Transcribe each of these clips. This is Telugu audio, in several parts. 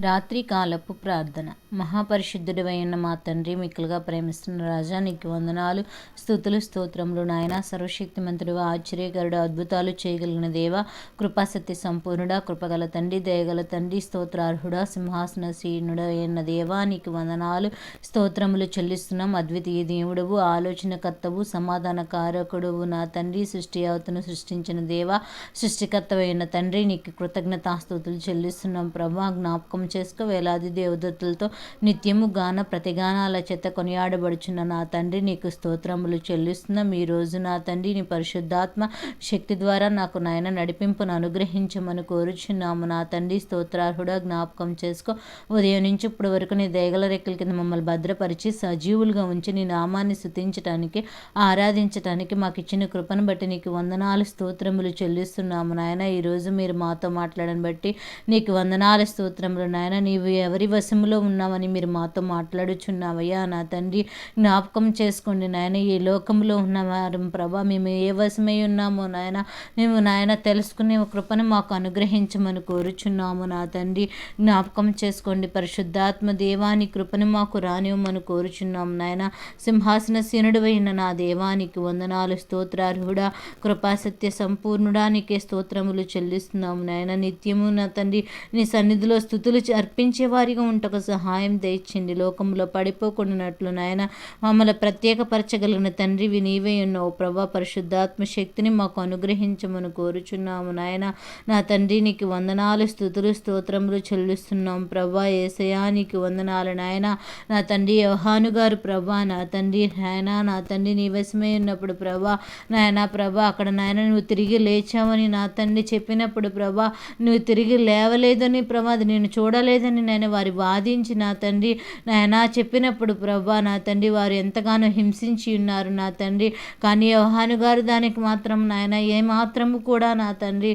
రాత్రికాలపు ప్రార్థన. మహాపరిశుద్ధుడివైన మా తండ్రి మిక్కులుగా ప్రేమిస్తున్న రాజా నీకు వందనాలు స్థుతులు స్తోత్రములు నాయన. సర్వశక్తిమంతుడు ఆశ్చర్యకరుడు అద్భుతాలు చేయగలిగిన దేవ కృపాసత్య సంపూర్ణుడా కృపగల తండ్రి దయగల తండ్రి స్తోత్రార్హుడా సింహాసన సీనుడు అయిన దేవా నీకు వందనాలు స్తోత్రములు చెల్లిస్తున్నాం. అద్వితీయ దేవుడవు ఆలోచనకర్తవు సమాధాన కారకుడువు నా తండ్రి సృష్టి అవతను సృష్టించిన దేవ సృష్టికర్తవైన తండ్రి నీకు కృతజ్ఞతాస్తుతులు చెల్లిస్తున్నాం. ప్రభా జ్ఞాపకం చేసుకో. వేలాది దేవదత్తులతో నిత్యము గాన ప్రతిగానాల చేత కొనియాడబడుచున్న నా తండ్రి నీకు స్తోత్రములు చెల్లిస్తున్నాం ఈ రోజు నా తండ్రి నీ పరిశుద్ధాత్మ శక్తి ద్వారా నాకు నాయన నడిపింపును అనుగ్రహించమని కోరుచున్నాము. నా తండ్రి స్తోత్రార్హుడా జ్ఞాపకం చేసుకో. ఉదయం నుంచి ఇప్పటి వరకు నీ దయగల రెక్కల కింద మమ్మల్ని భద్రపరిచి సజీవులుగా ఉంచి నీ నామాన్ని స్థుతించటానికి ఆరాధించటానికి మాకు ఇచ్చిన కృపను బట్టి నీకు వందనాలు స్తోత్రములు చెల్లిస్తున్నాము. నాయన ఈరోజు మీరు మాతో మాట్లాడని బట్టి నీకు వందనాలు స్తోత్రములు నాయన నీవు ఎవరి వశములో ఉన్నావని మీరు మాతో మాట్లాడుచున్నావయ్యా? నా తండ్రి జ్ఞాపకం చేసుకోండి నాయన ఈ లోకంలో ఉన్నవారు ప్రభా మేము ఏ వశమై ఉన్నామో నాయన మేము నాయన తెలుసుకునే కృపను మాకు అనుగ్రహించమని కోరుచున్నాము. నా తండ్రి జ్ఞాపకం చేసుకోండి పరిశుద్ధాత్మ దేవాని కృపను మాకు రానివ్వమని కోరుచున్నాము నాయన. సింహాసన సీనుడు అయిన నా దేవానికి వందనాలు స్తోత్రార్హుడా కృపాసత్య సంపూర్ణుడా నీకే స్తోత్రములు చెల్లిస్తున్నాము నాయన. నిత్యము నా తండ్రి నీ సన్నిధిలో స్థుతులు అర్పించే వారిగా ఉంటకు సహాయం తెచ్చింది లోకంలో పడిపోకుండానట్లు నాయన మమ్మల్ని ప్రత్యేకపరచగలిగిన తండ్రివి నీవే ఉన్నావు. ప్రభా పరిశుద్ధాత్మ శక్తిని మాకు అనుగ్రహించమని కోరుచున్నాము నాయన. నా తండ్రి నీకు వందనాలు స్థుతులు స్తోత్రములు చెల్లిస్తున్నాం. ప్రభా ఏసయానికి వందనాలు నాయన. నా తండ్రి యోహాను గారు ప్రభా నా తండ్రి నాయన నా తండ్రి నీవశమై ఉన్నప్పుడు ప్రభా నాయన ప్రభా అక్కడ నాయన నువ్వు తిరిగి లేచావని నా తండ్రి చెప్పినప్పుడు ప్రభా నువ్వు తిరిగి లేవలేదని ప్రభా అది నేను చూడలేదని నేను వారి వాదించి నా తండ్రి నాయన చెప్పినప్పుడు ప్రభా నా తండ్రి వారు ఎంతగానో హింసించి ఉన్నారు నా తండ్రి. కానీ యోహాను గారు దానికి మాత్రం నాయన ఏమాత్రము కూడా నా తండ్రి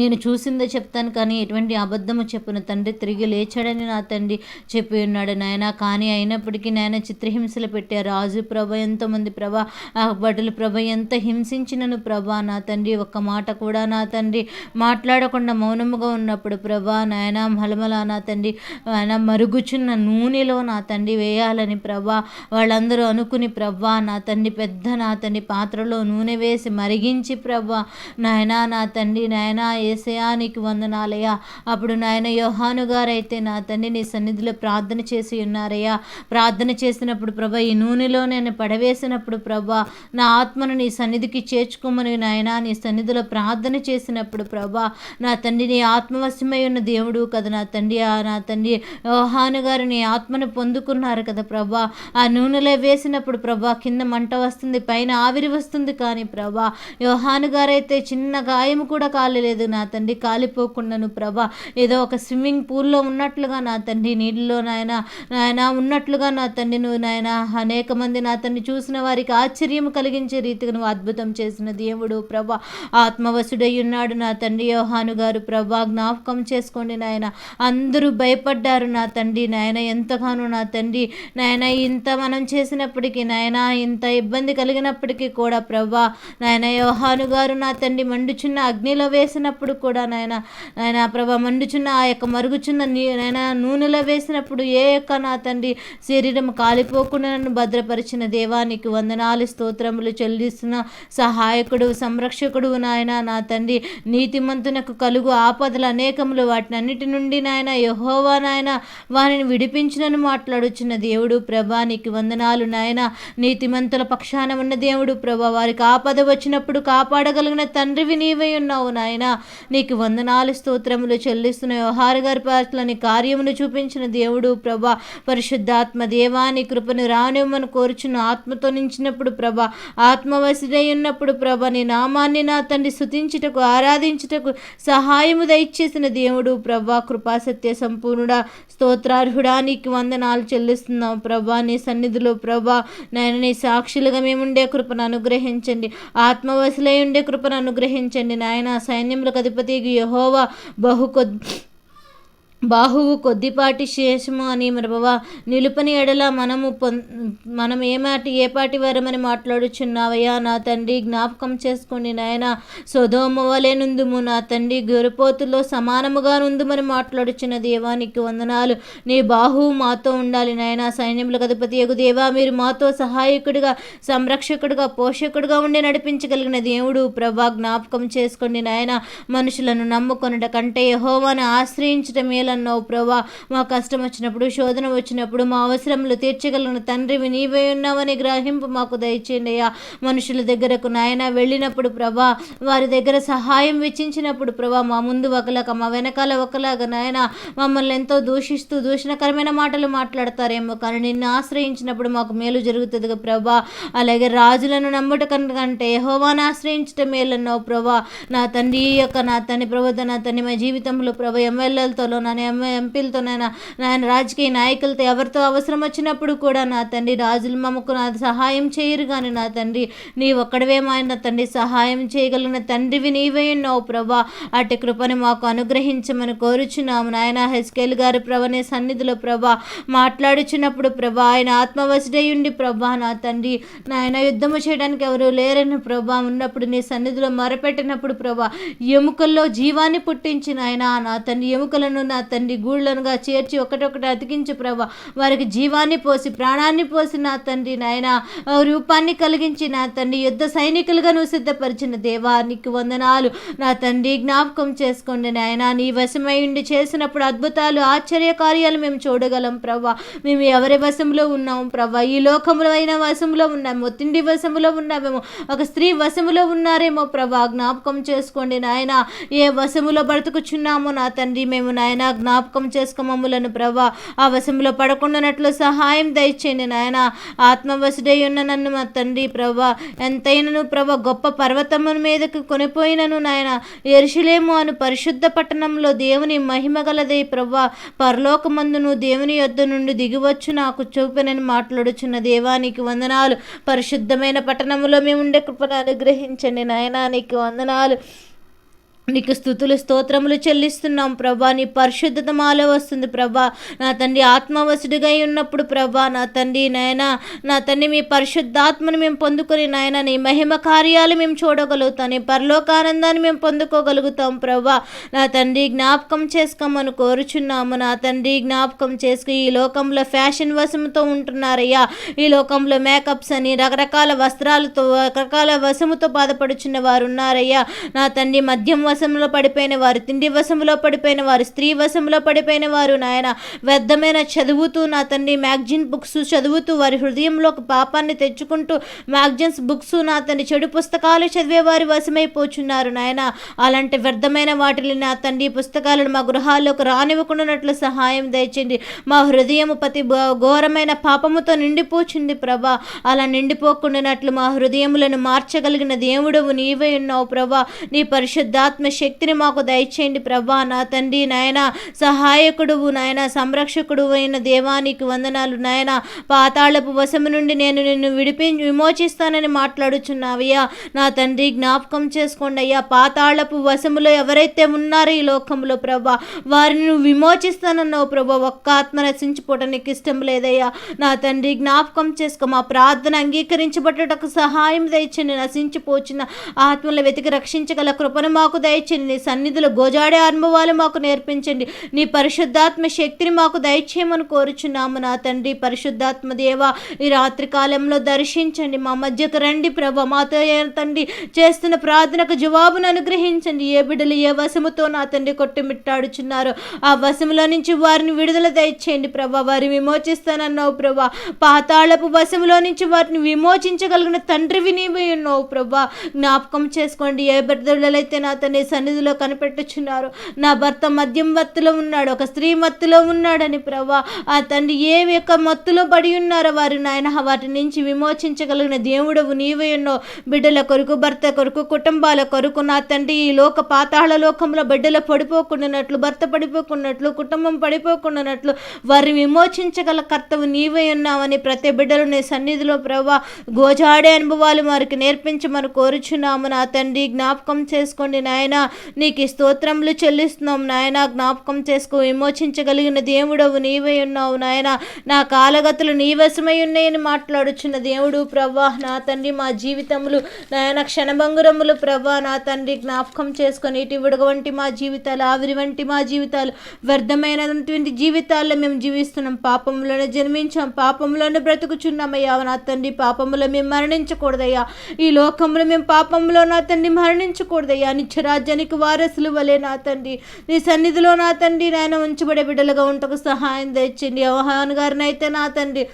నేను చూసిందే చెప్తాను కానీ ఎటువంటి అబద్ధము చెప్పిన. తండ్రి తిరిగి లేచాడని నా తండ్రి చెప్పి ఉన్నాడు నాయన. కానీ అయినప్పటికీ నాయన చిత్రహింసలు పెట్టే రాజు ప్రభ ఎంతోమంది ప్రభ బటులు ప్రభ ఎంత హింసించినను ప్రభా. నా తండ్రి ఒక్క మాట కూడా నా తండ్రి మాట్లాడకుండా మౌనముగా ఉన్నప్పుడు ప్రభా నాయన మలమల నా తండ్రి ఆయన మరుగుచున్న నూనెలో నా తండ్రి వేయాలని ప్రభా వాళ్ళందరూ అనుకుని ప్రభా నా తండ్రి పెద్ద నా తండ్రి పాత్రలో నూనె వేసి మరిగించి ప్రభా నాయన నా తండ్రి నాయన ఏసయానికి వందనాలయ్యా. అప్పుడు నాయన యోహాను గారైతే నా తండ్రి నీ సన్నిధిలో ప్రార్థన చేసి ఉన్నారయ్యా. ప్రార్థన చేసినప్పుడు ప్రభా ఈ నూనెలో నేను పడవేసినప్పుడు ప్రభా నా ఆత్మను నీ సన్నిధికి చేర్చుకోమని నాయన నీ సన్నిధిలో ప్రార్థన చేసినప్పుడు ప్రభా నా తండ్రి నీ ఆత్మవశమై ఉన్న దేవుడు కదా నా తండ్రి. ఆ నా తండ్రి యోహాను గారు నీ ఆత్మను పొందుకున్నారు కదా ప్రభా. ఆ నూనెలో వేసినప్పుడు ప్రభా కింద మంట వస్తుంది పైన ఆవిరి వస్తుంది కానీ ప్రభా యోహాను గారైతే చిన్న గాయం కూడా కాలేదు నా తండ్రి కాలిపోకుండాను ప్రభా. ఏదో ఒక స్విమ్మింగ్ పూల్లో ఉన్నట్లుగా నా తండ్రి నీళ్ళలో నాయన నాయన ఉన్నట్లుగా నా తండ్రి నువ్వు నాయన అనేక మంది నా తండ్రి చూసిన వారికి ఆశ్చర్యం కలిగించే రీతిగా నువ్వు అద్భుతం చేసిన దేవుడు ప్రభా. ఆత్మవశుడై ఉన్నాడు నా తండ్రి యోహాను గారు ప్రభా. జ్ఞాపకం చేసుకోండి నాయన. అందరూ భయపడ్డారు నా తండ్రి నాయన. ఎంతగానో నా తండ్రి నాయన ఇంత మనం చేసినప్పటికీ నాయన ఇంత ఇబ్బంది కలిగినప్పటికీ కూడా ప్రభా నాయన యోహాను గారు నా తండ్రి మండుచున్న అగ్నిలో వేసినప్పుడు కూడా నాయన నాయన ప్రభా మండుచున్న ఆ యొక్క మరుగుచున్న నీ నాయన నూనెలో వేసినప్పుడు ఏ యొక్క నా తండ్రి శరీరం కాలిపోకుండా నన్ను భద్రపరిచిన దేవానికి వందనాలు స్తోత్రములు చెల్లిస్తున్న సహాయకుడు సంరక్షకుడు నాయన నా తండ్రి నీతిమంతునకు కలుగు ఆపదలు అనేకములు వాటిని అన్నిటి నుండి నాయన యహోవా నాయన వారిని విడిపించినను మాట్లాడుచున్న దేవుడు ప్రభా నీకు వందనాలు నాయన. నీతిమంతుల పక్షాన ఉన్న దేవుడు ప్రభా వారికి ఆపద వచ్చినప్పుడు కాపాడగలిగిన తండ్రివి నీవై ఉన్నావు నాయన. నీకు వందనాలు స్తోత్రములు చెల్లిస్తున్న వ్యవహార గారి పట్లని కార్యమును చూపించిన దేవుడు ప్రభా పరిశుద్ధాత్మ దేవాని కృపను రానివ్వమని కోరుచున్న ఆత్మతో నించినప్పుడు ప్రభా ఆత్మవశుడై ఉన్నప్పుడు ప్రభ నీ నామాన్ని నా తండ్రి స్థుతించుటకు ఆరాధించుటకు సహాయము దయచేసిన దేవుడు ప్రభా కృపాసత్య సంపూర్ణుడా స్తోత్రార్హుడా నీకు వందనాలు చెల్లిస్తున్నాం ప్రభా నీ సన్నిధిలో ప్రభా నేను నీ సాక్షులుగా మేముండే కృపను అనుగ్రహించండి. ఆత్మవశులై ఉండే కృపను అనుగ్రహించండి. నాయన సైన్యములకు అధిపతి యహోవా బహు కొద్ది బాహువు కొద్దిపాటి శేషము అని ప్రభా నిలుపని ఎడల మనము పొం మనం ఏమాటి ఏ పాటి వరమని మాట్లాడుచున్నావయ్యా? నా తండ్రి జ్ఞాపకం చేసుకోండి నాయన సొదోమ వలె నుందుము. నా తండ్రి గొరిపోతులో సమానముగా నుందుమని మాట్లాడుచున్న దేవానికి వందనాలు. నీ బాహువు మాతో ఉండాలి నాయన. సైన్యముల గదపతి ఎగు దేవా మీరు మాతో సహాయకుడిగా సంరక్షకుడిగా పోషకుడిగా ఉండి నడిపించగలిగిన దేవుడు ప్రభా. జ్ఞాపకం చేసుకోండి నాయన మనుషులను నమ్ముకొనుట కంటే యహోవాను ఆశ్రయించడం అన్నావు ప్రభా. మా కష్టం వచ్చినప్పుడు శోధన వచ్చినప్పుడు మా అవసరములు తీర్చగలిగిన తండ్రివి నీవే ఉన్నావని గ్రహింపు మాకు దయచేయండి అయ్యా. మనుషుల దగ్గరకు నాయన వెళ్ళినప్పుడు ప్రభా వారి దగ్గర సహాయం వెచ్చించినప్పుడు ప్రభా మా ముందు ఒకలాగా మా వెనకాల ఒకలాగా నాయన మమ్మల్ని ఎంతో దూషిస్తూ దూషణకరమైన మాటలు మాట్లాడతారేమో కానీ నిన్ను ఆశ్రయించినప్పుడు మాకు మేలు జరుగుతుంది ప్రభా. అలాగే రాజులను నమ్ముట కంటే యహోవాను ఆశ్రయించటం మేలన్నావు ప్రభా. నా తండ్రి యొక్క నా తండ్రి ప్రభుత్వ నా తండ్రి మా జీవితంలో ప్రభా ఎమ్మెల్యేలతో నా ఎంపీలతో నాయన నాయన రాజకీయ నాయకులతో ఎవరితో అవసరం వచ్చినప్పుడు కూడా నా తండ్రి రాజులు మమ్మకు నా సహాయం చేయరు కానీ నా తండ్రి నీ ఒక్కడవే మా తండ్రి సహాయం చేయగలిగిన తండ్రివి నీవే ఉన్నావు ప్రభా. అటు కృపని మాకు అనుగ్రహించమని కోరుచున్నాము నాయన. హెస్కేల్ గారు ప్రభనే సన్నిధిలో ప్రభా మాట్లాడుచున్నప్పుడు ప్రభా ఆయన ఆత్మవశుడై ఉండి ప్రభా నా తండ్రి నాయన యుద్ధము చేయడానికి ఎవరు లేరని ప్రభా ఉన్నప్పుడు నీ సన్నిధిలో మొరపెట్టినప్పుడు ప్రభా ఎముకల్లో జీవాన్ని పుట్టించిన ఆయన నా తండ్రి ఎముకలను నా తండ్రి గూళ్ళనుగా చేర్చి ఒకటొకటి అతికించి ప్రభా. వారికి జీవాన్ని పోసి ప్రాణాన్ని పోసి నా తండ్రి నాయన. రూపాన్ని కలిగించి నా తండ్రి యుద్ధ సైనికులుగా నువ్వు సిద్ధపరిచిన దేవా నీకు వందనాలు. నా తండ్రి జ్ఞాపకం చేసుకోండి నాయన. నీ వశమై ఉండి చేసినప్పుడు అద్భుతాలు ఆశ్చర్య కార్యాలు మేము చూడగలం ప్రభా. మేము ఎవరి వశంలో ఉన్నాము ప్రభా? ఈ లోకములో అయిన వశంలో ఉన్నాము తిండి వశంలో ఉన్నామేమో ఒక స్త్రీ వశములో ఉన్నారేమో ప్రభా. జ్ఞాపకం చేసుకోండి నాయన. ఏ వశములో బ్రతుకుచున్నామో నా తండ్రి మేము నాయన జ్ఞాపకం చేసుకో మమ్ములను ప్రభా ఆ వశంలో పడకుండానట్లు సహాయం దయచేయండి నాయన. ఆత్మవశుడై ఉన్న నన్ను మా తండ్రి ప్రభా ఎంతైనను ప్రభా గొప్ప పర్వతము మీదకు కొనిపోయినను నాయన. ఎరుషులేము అను పరిశుద్ధ పట్టణంలో దేవుని మహిమ గలదే ప్రభా పరలోకమందును దేవుని యొద్ద నుండి దిగివచ్చు నాకు చూపినని మాట్లాడుచున్న దేవానికి వందనాలు. పరిశుద్ధమైన పట్టణంలో మేము ఉండే కృపను అనుగ్రహించండి నాయన నీకు వందనాలు. నీకు స్థుతులు స్తోత్రములు చెల్లిస్తున్నాం ప్రభా. నీ పరిశుద్ధత మాలో వస్తుంది ప్రభా. నా తండ్రి ఆత్మవశుడిగా ఉన్నప్పుడు ప్రభా నా తండ్రి నాయన నా తండ్రి మీ పరిశుద్ధాత్మను మేము పొందుకొని నాయన నీ మహిమ కార్యాలు మేము చూడగలుగుతాం. నీ పరలోకానందాన్ని మేము పొందుకోగలుగుతాం ప్రభా. నా తండ్రి జ్ఞాపకం చేసుకోమని కోరుచున్నాము. నా తండ్రి జ్ఞాపకం చేసుకు ఈ లోకంలో ఫ్యాషన్ వశముతో ఉంటున్నారయ్యా. ఈ లోకంలో మేకప్స్ అని రకరకాల వస్త్రాలతో రకరకాల వశముతో బాధపడుచున్న వారు ఉన్నారయ్యా నా తండ్రి మద్యం వశంలో పడిపోయిన వారు తిండి వశంలో పడిపోయిన వారు స్త్రీ వశంలో పడిపోయిన వారు నాయన వ్యర్థమైన చదువుతూ నా తండ్రి మ్యాగజిన్ బుక్స్ చదువుతూ వారి హృదయంలో ఒక పాపాన్ని తెచ్చుకుంటూ మ్యాగజిన్స్ బుక్స్ నా తండ్రి చెడు పుస్తకాలు చదివే వారి వశమైపోచున్నారు నాయన. అలాంటి వ్యర్థమైన వాటిని నా తండ్రి పుస్తకాలను మా గృహాల్లోకి రానివ్వకుండానట్లు సహాయం దయచేయండి. మా హృదయము ప్రతి ఘోరమైన పాపముతో నిండిపోచుంది ప్రభా. అలా నిండిపోకుండానట్లు మా హృదయములను మార్చగలిగిన దేవుడవు నీవే ఉన్నావు ప్రభా. నీ పరిశుద్ధాత్మ పరిశుద్ధాత్మ శక్తిని మాకు దయచేయండి ప్రభా. నా తండ్రి నాయన సహాయకుడువు నాయన సంరక్షకుడు అయిన దేవానికి వందనాలు నాయన. పాతాళపు వశము నుండి నేను నిన్ను విడిపి విమోచిస్తానని మాట్లాడుచున్నావయ్యా. నా తండ్రి జ్ఞాపకం చేసుకోండి అయ్యా. పాతాళపు వశములో ఎవరైతే ఉన్నారో ఈ లోకంలో ప్రభా వారిని నువ్వు విమోచిస్తానన్నావు ప్రభా. ఒక్క ఆత్మ నశించిపోవటానికి ఇష్టం లేదయ్యా. నా తండ్రి జ్ఞాపకం చేసుకో. మా ప్రార్థన అంగీకరించబడటకు సహాయం దయచండి నశించిపోచిన ఆత్మల వెతికి రక్షించగల కృపను మాకు దయ దయచేయండి. నీ సన్నిధిలో గోజాడే అనుభవాలు మాకు నేర్పించండి. నీ పరిశుద్ధాత్మ శక్తిని మాకు దయచేయమని కోరుచున్నాము నా తండ్రి. పరిశుద్ధాత్మ దేవ ఈ రాత్రి కాలంలో దర్శించండి. మా మధ్యకు రండి ప్రభ. మాతో ఏ తండ్రి చేస్తున్న ప్రార్థనకు జవాబును అనుగ్రహించండి. ఏ బిడ్డలు ఏ వశముతో నా తండ్రి కొట్టుమిట్టాడుచున్నారు ఆ వశములో నుంచి వారిని విడుదల దయచేయండి ప్రభా. వారిని విమోచిస్తానన్నావు ప్రభా. పాతాళపు వశములో నుంచి వారిని విమోచించగలిగిన తండ్రి వినివి ఉన్నావు ప్రభా. జ్ఞాపకం చేసుకోండి. ఏ బిడ్డలైతే నా తండ్రి సన్నిధిలో కనిపెట్టుచున్నారు. నా భర్త మద్యం మత్తులో ఉన్నాడు ఒక స్త్రీ మత్తులో ఉన్నాడని ప్రభా ఆ తండ్రి ఏ యొక్క మత్తులో పడి ఉన్నారో వారు నాయన వాటి నుంచి విమోచించగలిగిన దేవుడవు నీవే ఉన్నావు బిడ్డల కొరకు భర్త కొరకు కుటుంబాల కొరకు నా తండ్రి ఈ లోక పాతాళ లోకంలో బిడ్డలు పడిపోకుండానట్లు భర్త పడిపోకున్నట్లు కుటుంబం పడిపోకుండానట్లు వారిని విమోచించగల కర్తవు నీవే ఉన్నావని ప్రతి బిడ్డలు నీ సన్నిధిలో ప్రభా గోజాడే అనుభవాలు వారికి నేర్పించమని కోరుచున్నాము. నా తండ్రి జ్ఞాపకం చేసుకోండి నాయన. నాయన నీకు స్తోత్రములు చెల్లిస్తున్నాం నాయన. జ్ఞాపకం చేసుకో విమోచించగలిగిన దేవుడవు నీవే ఉన్నావు నాయన. నా కాలగతులు నీ వశమై ఉన్నాయని మాట్లాడుచున్న దేవుడు ప్రవ్వా నా తండ్రి మా జీవితములు నాయన క్షణభంగురములు ప్రవ్వా. నా తండ్రి జ్ఞాపకం చేసుకొని ఇటు విడగ వంటి మా జీవితాలు ఆవిరి వంటి మా జీవితాలు వ్యర్థమైనటువంటి జీవితాల్లో మేము జీవిస్తున్నాం. పాపంలోనే జన్మించాం పాపంలోనే బ్రతుకుచున్నామయ్యా. నా తండ్రి పాపంలో మేము మరణించకూడదయ్యా. ఈ లోకంలో మేము పాపంలో నా తండ్రి మరణించకూడదయ్యా. రాజ్యానికి వారసులు వలె నా తండ్రి. నీ సన్నిధిలో నా తండ్రి నాయన ఉంచబడే బిడ్డలుగా ఉంటకు సహాయం తెచ్చండి అవహాన్ గారినైతే నా తండ్రి.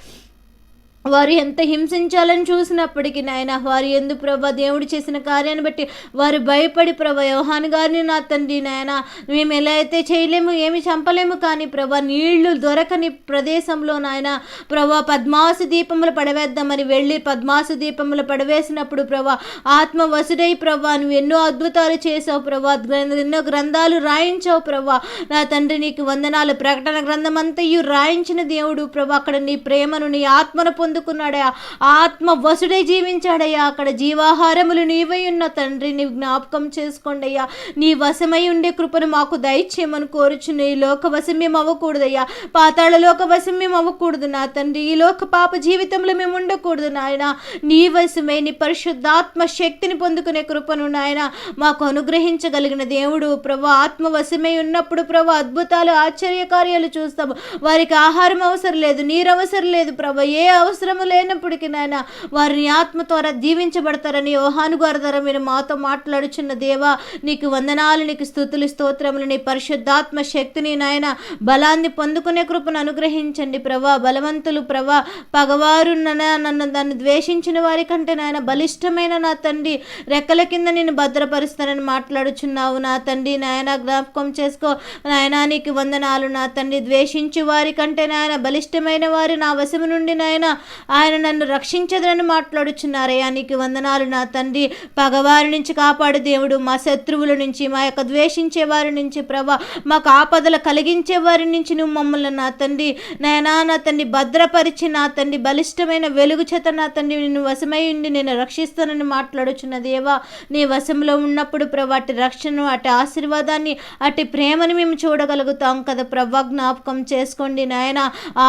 వారు ఎంత హింసించాలని చూసినప్పటికీ నాయన వారు ఎందు ప్రభా దేవుడు చేసిన కార్యాన్ని బట్టి వారు భయపడి ప్రభా యోహాన్ గారిని నా తండ్రి నాయన మేము ఎలా అయితే చేయలేము ఏమి చంపలేము కానీ ప్రభా నీళ్ళు దొరకని ప్రదేశంలో నాయన ప్రభా పద్మాసు దీపములు పడవేద్దామని వెళ్ళి పద్మాసు దీపములు పడవేసినప్పుడు ప్రభా ఆత్మ వసుడై ప్రభా నువ్వు ఎన్నో అద్భుతాలు చేసావు ప్రభా ఎన్నో గ్రంథాలు రాయించావు ప్రభా. నా తండ్రి నీకు వందనాలు ప్రకటన గ్రంథం అంతయు రాయించిన దేవుడు ప్రభా అక్కడ నీ ప్రేమను నీ ఆత్మను పొందుకున్నాడయా ఆత్మ వసుడై జీవించాడయ్యా. అక్కడ జీవాహారములు నీవై ఉన్న తండ్రిని జ్ఞాపకం చేసుకోండి అయ్యా నీ వశమై ఉండే కృపను మాకు దయచేయమని కోరుచున్న ఈ లోక వశం మేము అవ్వకూడదయ్యా. పాతాళ లోక వశం మేము అవ్వకూడదు నా తండ్రి. ఈ లోక పాప జీవితంలో మేము ఉండకూడదు నాయన. నీ వశమై నీ పరిశుద్ధాత్మ శక్తిని పొందుకునే కృపను నాయన మాకు అనుగ్రహించగలిగిన దేవుడు. ప్రభా ఆత్మ వశమై ఉన్నప్పుడు ప్రభా అద్భుతాలు ఆశ్చర్య కార్యాలు చూస్తాము. వారికి ఆహారం అవసరం లేదు నీరు అవసరం లేదు ప్రభా. ఏ అవసరము లేనప్పటికీ నాయన వారిని ఆత్మ ద్వారా దీవించబడతారని యోహాను గారి ద్వారా మీరు మాతో మాట్లాడుచున్న దేవా నీకు వందనాలు నీకు స్థుతులు స్తోత్రములు నీ పరిశుద్ధాత్మ శక్తిని నాయన బలాన్ని పొందుకునే కృపను అనుగ్రహించండి ప్రభా బలవంతులు ప్రభా. పగవారు నన్ను నన్ను దాన్ని ద్వేషించిన వారి కంటే నాయన బలిష్టమైన నా తండ్రి రెక్కల కింద నేను భద్రపరుస్తానని మాట్లాడుచున్నావు నా తండ్రి. నాయన జ్ఞాపకం చేసుకో. నాయన నీకు వందనాలు నా తండ్రి. ద్వేషించు వారి కంటే నాయన బలిష్టమైన వారి నా వశము నుండి నాయన ఆయన నన్ను రక్షించదని మాట్లాడుచున్నారయ్యా నీకు వందనాలు నా తండ్రి. పగవారి నుంచి కాపాడు దేవుడు. మా శత్రువుల నుంచి మా యొక్క ద్వేషించే వారి నుంచి ప్రభా మాకు ఆపదలు కలిగించే వారి నుంచి నువ్వు మమ్మల్ని నా తండ్రి. నాయనా నా తండ్రి భద్రపరిచి నా తండ్రి బలిష్టమైన వెలుగు చేత నా తండ్రి నిన్ను వశమై ఉండి నేను రక్షిస్తానని మాట్లాడుచున్న దేవా నీ వశంలో ఉన్నప్పుడు ప్రభా అటు రక్షణ అటు ఆశీర్వాదాన్ని అటు ప్రేమని మేము చూడగలుగుతాం కదా ప్రభా. జ్ఞాపకం చేసుకోండి నాయన.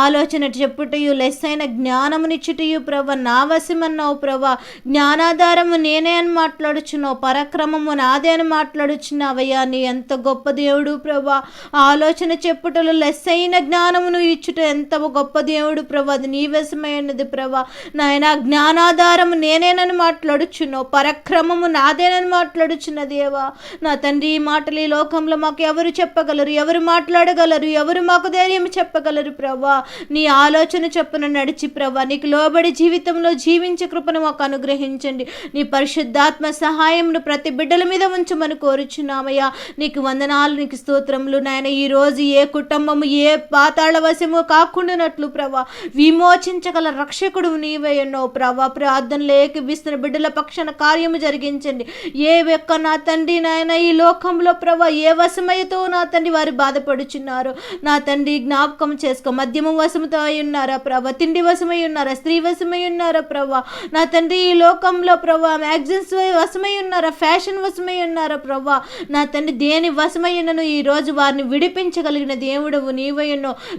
ఆలోచన చెప్పుటయు లెస్ అయిన జ్ఞానం జ్ఞానమునిచ్చుటయు ప్రభ నా వశమన్నావు ప్రభ. జ్ఞానాధారము నేనే అని మాట్లాడుచున్నావు పరక్రమము నాదే అని మాట్లాడుచున్నావయ్యా. నీ ఎంత గొప్ప దేవుడు ప్రభా. ఆలోచన చెప్పుటలో లెస్ అయిన జ్ఞానమును ఇచ్చుట ఎంత గొప్ప దేవుడు ప్రభా. అది నీవశమైనది ప్రభా. నాయన జ్ఞానాధారము నేనేనని మాట్లాడుచున్నావు పరక్రమము నాదేనని మాట్లాడుచున్న దేవా. నా తండ్రి ఈ మాటలు ఈ లోకంలో మాకు ఎవరు చెప్పగలరు? ఎవరు మాట్లాడగలరు? ఎవరు మాకు ధైర్యం చెప్పగలరు ప్రభా? నీ ఆలోచన చెప్పున నడిచి ప్రభా నీకు లోబడి జీవితంలో జీవించే కృపను మాకు అనుగ్రహించండి. నీ పరిశుద్ధాత్మ సహాయంను ప్రతి బిడ్డల మీద ఉంచమని కోరుచున్నామయ్యా. నీకు వందనాలు నీకు స్తోత్రములు నాయన. ఈ రోజు ఏ కుటుంబము ఏ పాతాళ వశము కాకుండానట్లు ప్రభా విమోచించగల రక్షకుడు నీవే ఉన్నావు ప్రభా. ప్రార్థనలు ఏకిపిస్తున్న బిడ్డల పక్షాన కార్యము జరిగించండి. ఏ యొక్క నా తండ్రి నాయన ఈ లోకంలో ప్రభా ఏ వశమయ్యతో నా తండ్రి వారు బాధపడుచున్నారు నా తండ్రి జ్ఞాపకం చేసుకో. మద్యము వశముతో అయి ఉన్నారా ప్రభా? తిండి వశమై ఉన్నారా. స్త్రీ వశమై ఉన్నారా ప్రభా నా తండ్రి ఈ లోకంలో ప్రభా మ్యాగజైన్స్ వశమై ఉన్నారా? ఫ్యాషన్ వశమై ఉన్నారా ప్రభా నా తండ్రి దేని వశమై ఉన్నను? ఈ రోజు వారిని విడిపించగలిగిన దేవుడవు నీవై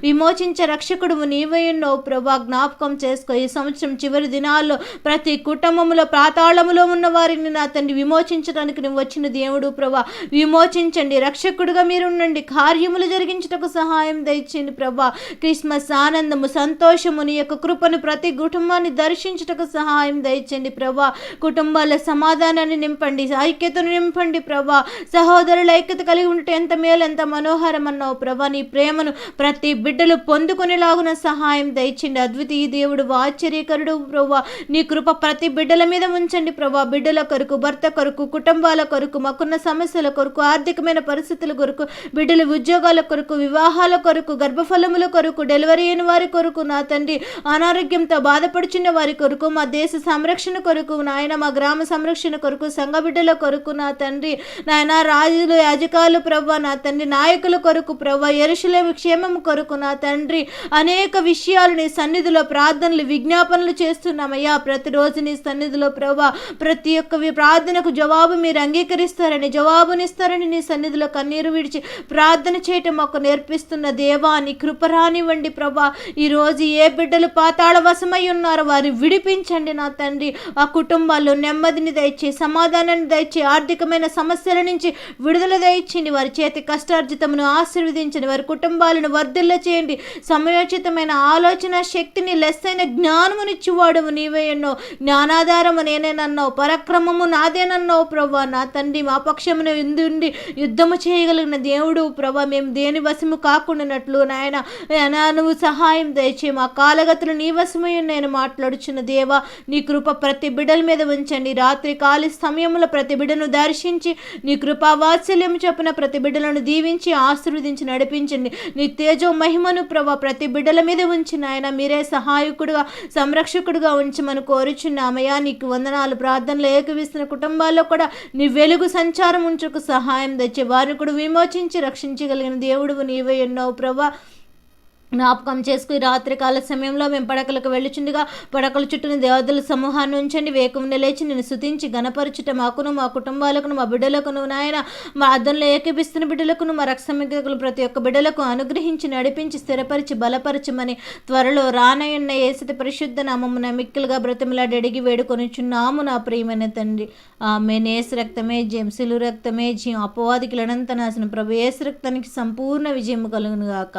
విమోచించే రక్షకుడువు నీవై ప్రభా జ్ఞాపకం చేసుకో. ఈ సంవత్సరం చివరి దినాల్లో ప్రతి కుటుంబంలో ప్రాతాళములో ఉన్న వారిని నా తండ్రి విమోచించడానికి నువ్వు వచ్చిన దేవుడు ప్రభా విమోచించండి. రక్షకుడుగా మీరు ఉండండి కార్యములు జరిగించుటకు సహాయం దయచేయండి ప్రభా క్రిస్మస్ ఆనందము సంతోషము నీ యొక్క కృపను ప్రతి కుటుంబాన్ని దర్శించుటకు సహాయం దయచండి ప్రభా. కుటుంబాల సమాధానాన్ని నింపండి ఐక్యతను నింపండి ప్రభా. సహోదరుల ఐక్యత కలిగి ఉంటే ఎంత మేలు ఎంత మనోహరం అన్నావు ప్రభా. నీ ప్రేమను ప్రతి బిడ్డలు పొందుకునేలాగున సహాయం దయచండి అద్వితీయ దేవుడు ఆశ్చర్యకరుడు ప్రభా. నీ కృప ప్రతి బిడ్డల మీద ఉంచండి ప్రభా. బిడ్డల కొరకు భర్త కొరకు కుటుంబాల కొరకు మాకున్న సమస్యల కొరకు ఆర్థికమైన పరిస్థితుల కొరకు బిడ్డల ఉద్యోగాల కొరకు వివాహాల కొరకు గర్భఫలముల కొరకు డెలివరీ అయిన వారి కొరకు నా తండ్రి అనారోగ్య అనారోగ్యంతో బాధపడుచున్న వారి కొరకు మా దేశ సంరక్షణ కొరకు నాయన మా గ్రామ సంరక్షణ కొరకు సంఘబిడ్డల కొరకు నా తండ్రి నాయన రాజులు యాజకాలు ప్రభా నా తండ్రి నాయకుల కొరకు ప్రభా ఎరుషులేమి క్షేమం కొరకు నా తండ్రి అనేక విషయాలు నీ సన్నిధిలో ప్రార్థనలు విజ్ఞాపనలు చేస్తున్నామయ్యా. ప్రతిరోజు నీ సన్నిధిలో ప్రభా ప్రతి ఒక్క ప్రార్థనకు జవాబు మీరు అంగీకరిస్తారని జవాబునిస్తారని నీ సన్నిధిలో కన్నీరు విడిచి ప్రార్థన చేయటం మాకు నేర్పిస్తున్న దేవా నీ కృపరానివ్వండి ప్రభా ఈరోజు ఏ బిడ్డలు పాతాళ వశమై ఉన్నారో. విడిపించండి నా తండ్రి. ఆ కుటుంబాల్లో నెమ్మదిని దయచి సమాధానాన్ని దయచి ఆర్థికమైన సమస్యల నుంచి విడుదల దయచిండి. వారి చేతి కష్టార్జితమును ఆశీర్వదించండి. వారి కుటుంబాలను వర్ధిల్ల చేయండి. సమయోచితమైన ఆలోచన శక్తిని లెస్సైన జ్ఞానమునిచ్చువాడము నీవే ఎన్నో. జ్ఞానాధారము నేనేనన్నావు. పరాక్రమము నాదేనన్నావు ప్రభా నా తండ్రి మా పక్షమున ఎందుండి యుద్ధము చేయగలిగిన దేవుడు ప్రభా మేము దేని వశము కాకుండానట్లు నాయన నువ్వు సహాయం దయచే మా కాలగతులు నీవే పరవశమై నేను మాట్లాడుచున్న దేవా నీ కృప ప్రతి బిడ్డల మీద ఉంచండి. రాత్రి కాలి సమయంలో ప్రతి బిడను దర్శించి నీ కృపా వాత్సల్యం చొప్పున ప్రతి బిడ్డలను దీవించి ఆశీర్వదించి నడిపించండి. నీ తేజో మహిమను ప్రభా ప్రతి బిడ్డల మీద ఉంచి నాయన మీరే సహాయకుడుగా సంరక్షకుడుగా ఉంచమని కోరుచున్నామయ్యా. నీకు వందనాలు ప్రార్థనలు ఏకవిస్తున్న కుటుంబాల్లో కూడా నీ వెలుగు సంచారం ఉంచుకు సహాయం తెచ్చి వారిని కూడా విమోచించి రక్షించగలిగిన దేవుడు నీవే ఎన్నో ప్రభా. జ్ఞాపకం చేసుకుని రాత్రికాల సమయంలో మేము పడకలకు వెళ్ళుచుండగా పడకల చుట్టూ దేవతల సమూహాన్ని ఉంచండి. వేకుమున లేచి నేను శుతించి గణపరచుట మాకును మా కుటుంబాలకును మా బిడ్డలకును నాయన మా అద్దంలో ఏకీపిస్తున్న బిడ్డలకును మా రక్షమికులు ప్రతి ఒక్క బిడ్డలకు అనుగ్రహించి నడిపించి స్థిరపరిచి బలపరచమని త్వరలో రానయ్యన్న ఏసతి పరిశుద్ధ నామమున మిక్కిలుగా బ్రతిమలాడి అడిగి వేడుకొనిచున్నాము నా ప్రియమైన తండ్రి. ఆమె నేసు రక్తమే జయం సిలు రక్తమే జయం అపవాదికి అనంత నాశనం ప్రభు ఏసు రక్తానికి సంపూర్ణ విజయం కలుగును గాక